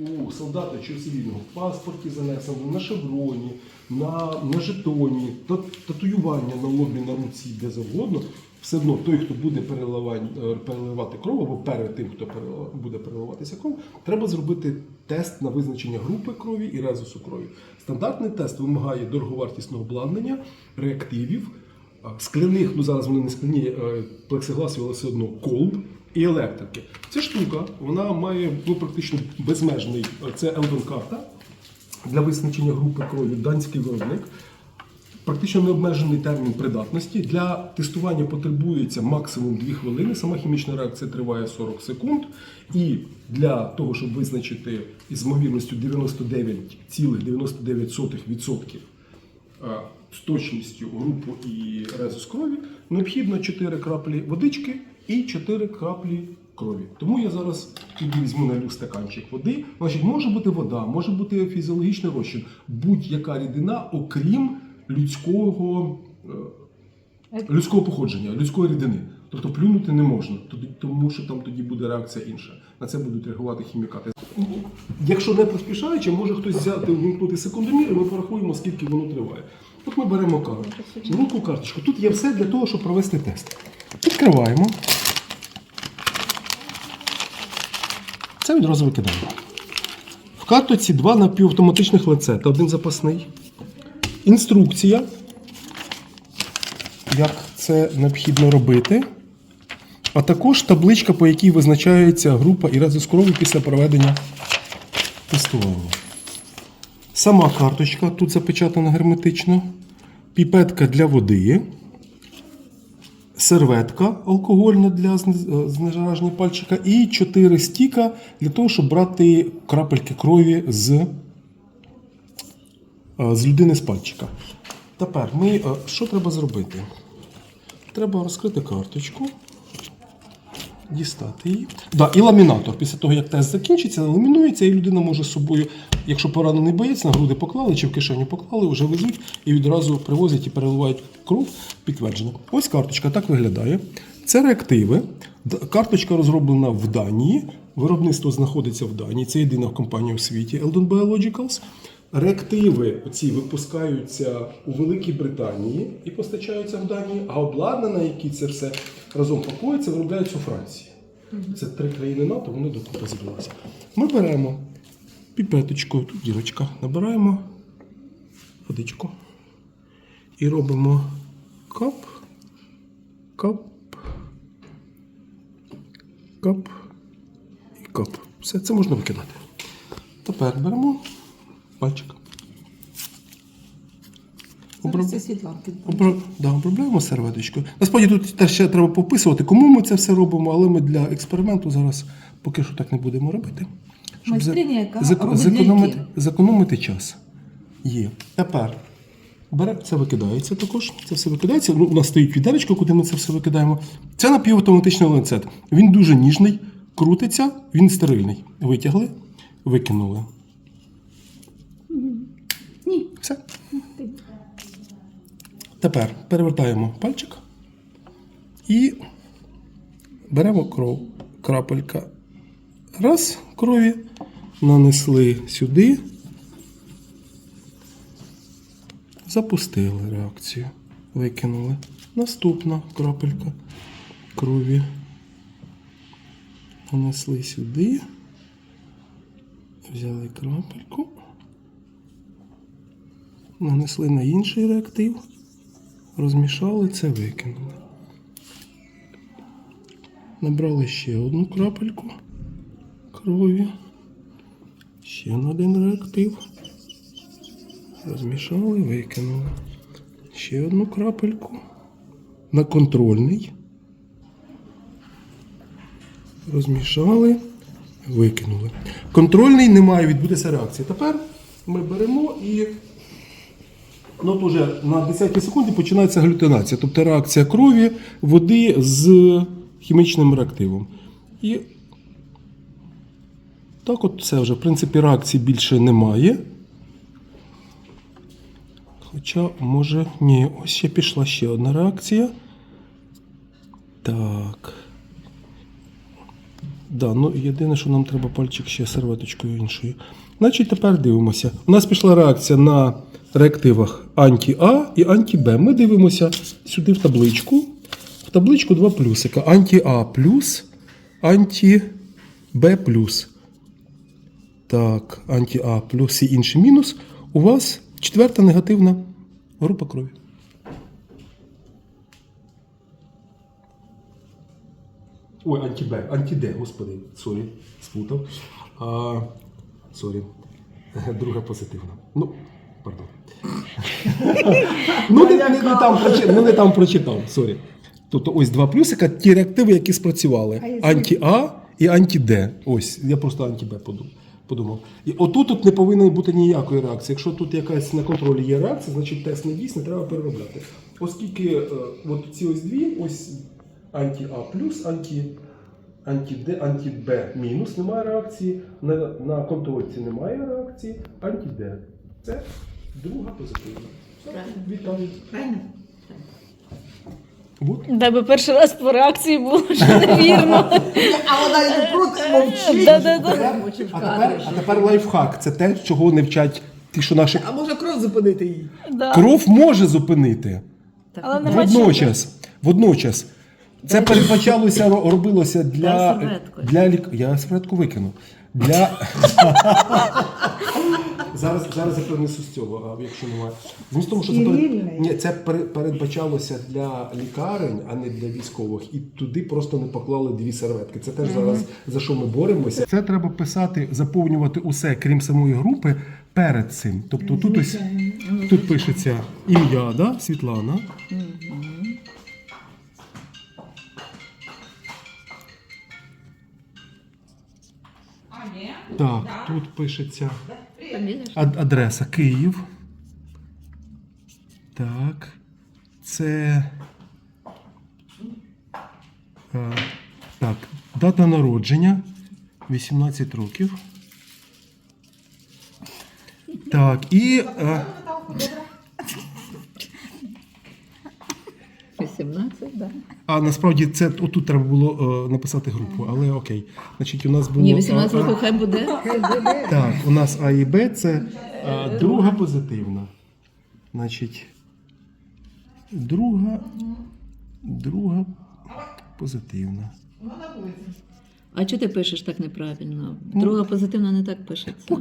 у солдата чи у цивільного в паспорті занесено, на шевроні, на, на жетоні, татуювання на лобі, на руці, де завгодно, все одно той, хто буде переливати, е, кров, або перед тим, хто буде переливатися кров, треба зробити тест на визначення групи крові і резусу крові. Стандартний тест вимагає дороговартісного обладнання, реактивів, скляних, ну зараз вони не скляні, е, плексигласові, але все одно колб і електрики. Ця штука вона має ну, практично безмежний. е, Це Елдон карта для визначення групи крові, данський виробник. Практично необмежений термін придатності. Для тестування потребується максимум 2 хвилини. Сама хімічна реакція триває 40 секунд. І для того, щоб визначити із ймовірністю 99,99% е, з точністю групу і резус крові, необхідно 4 краплі водички і 4 краплі крові. Тому я зараз тоді візьму налю стаканчик води. Значить, може бути вода, може бути фізіологічний розчин, будь-яка рідина, окрім людського, е, людського походження, людської рідини. Тобто плюнути не можна, тому що там тоді буде реакція інша. На це будуть реагувати хімікати. Якщо не поспішаючи, може хтось взяти, увімкнути секундомір, і ми порахуємо, скільки воно триває. От ми беремо карту. В руку карточку. Тут є все для того, щоб провести тест. Відкриваємо. Це відразу викидаємо. В картоці два напівавтоматичних лице та один запасний. Інструкція, як це необхідно робити. А також табличка, по якій визначається група і резус крові після проведення тестування. Сама карточка тут запечатана герметично. Піпетка для води. Серветка алкогольна для е, пальчика. І 4 стіка для того, щоб брати крапельки крові з, е, з людини з пальчика. Тепер ми, е, що треба зробити? Треба розкрити карточку дістати її. Да, і ламінатор. Після того, як тест закінчиться, ламінується, і людина може з собою, якщо поранений боєць, на груди поклали чи в кишеню поклали, вже везуть і відразу привозять і переливають кров. Підтверджено. Ось карточка так виглядає. Це реактиви. Карточка розроблена в Данії. Виробництво знаходиться в Данії. Це єдина компанія у світі Eldon Biologicals. Реактиви ці випускаються у Великій Британії і постачаються в Данії, а обладнання, які це все разом пакується, виробляються у Франції. Це три країни НАТО, вони докупи зібралися. Ми беремо піпеточку, тут дірочка, набираємо водичку і робимо кап, кап, кап і кап. Все це можна викидати. Тепер беремо пальчик. Оброб- Це світланки. Обра... Да, обробляємо серветочкою. Насправді тут теж ще треба пописувати, кому ми це все робимо, але ми для експерименту зараз поки що так не будемо робити. за- Майстриня, яка зек- робить зекономити, зекономити час. Є. Тепер бере, це викидається також. Це все викидається. Ну, у нас стоїть відеречко, куди ми це все викидаємо. Це напівавтоматичний ланцет. Він дуже ніжний, крутиться, він стерильний. Витягли, викинули. Все. Тепер перевертаємо пальчик і беремо кров. Крапелька. Раз, крові. Нанесли сюди. Запустили реакцію. Викинули. Наступна крапелька крові. Нанесли сюди. Взяли крапельку нанесли на інший реактив, розмішали це, викинули. Набрали ще одну крапельку крові, ще на один реактив. Розмішали, викинули. Ще одну крапельку. На контрольний. Розмішали, викинули. Контрольний не має відбутися реакції. Тепер ми беремо і Ну, от уже на 10 секунді починається глютинація, тобто реакція крові, води з хімічним реактивом. І так от все вже. В принципі, реакції більше немає. Хоча, може, ні, ось ще пішла ще одна реакція. Так. Да, ну єдине, що нам треба пальчик ще серветочкою іншою. Значить, тепер дивимося. У нас пішла реакція на реактивах анті-А і анті-Б. Ми дивимося сюди в табличку. В табличку два плюсика. Анті-А плюс, анті-Б плюс. Так, анті-А плюс і інший мінус. У вас четверта негативна група крові. Ой, анті-Б, анті-Д, господи, сорі, сплутав. А, сорі. Друга позитивна. Ну, пардон. ну, не, не, не, там, прочи- ну, не там прочитав, сорі. Тобто ось два плюсика, ті реактиви, які спрацювали. Анті-А і анті-Д. Ось, я просто анті-Б подумав. подумав. І отут тут не повинно бути ніякої реакції. Якщо тут якась на контролі є реакція, значить тест не дійсний, треба переробляти. Оскільки е, от ці ось дві, ось анті-А плюс, анті, анті-Д, анті-Б мінус немає реакції, на, на контрольці немає реакції, анті-Д. Це друга позитивна. Все, Вітаю. Правильно? От. Би перший раз по реакції було, що невірно. А вона йде проти мовчить. Да-да-да. Прямо в А кадрі. тепер, а тепер лайфхак. Це те, чого не вчать ті, що наші А може кров зупинити її? Да. кров може зупинити. Але нема чого. Водночас, водночас. Це передбачалося, ро- робилося для, Дай серветку. для лік... Я серветку викину. Для... зараз, зараз я принесу з цього, а якщо немає. Ну, з тому, що це, перед... Ні, це передбачалося для лікарень, а не для військових. І туди просто не поклали дві серветки. Це теж зараз за що ми боремося. Це треба писати, заповнювати усе, крім самої групи, перед цим. Тобто тут ось тут пишеться ім'я, да? Світлана. Так, тут пишеться Фамілія? ад- адреса Київ. Так. Це. е, Так, дата народження 18 років. Так, і. е, 18, да. А насправді це отут треба було е, написати групу, але окей. Значить, у нас було. Ні, 18 а, а, років хай буде. Так, у нас А і Б це е, друга позитивна. Значить, друга, друга позитивна. А чого ти пишеш так неправильно? Друга позитивна не так пишеться.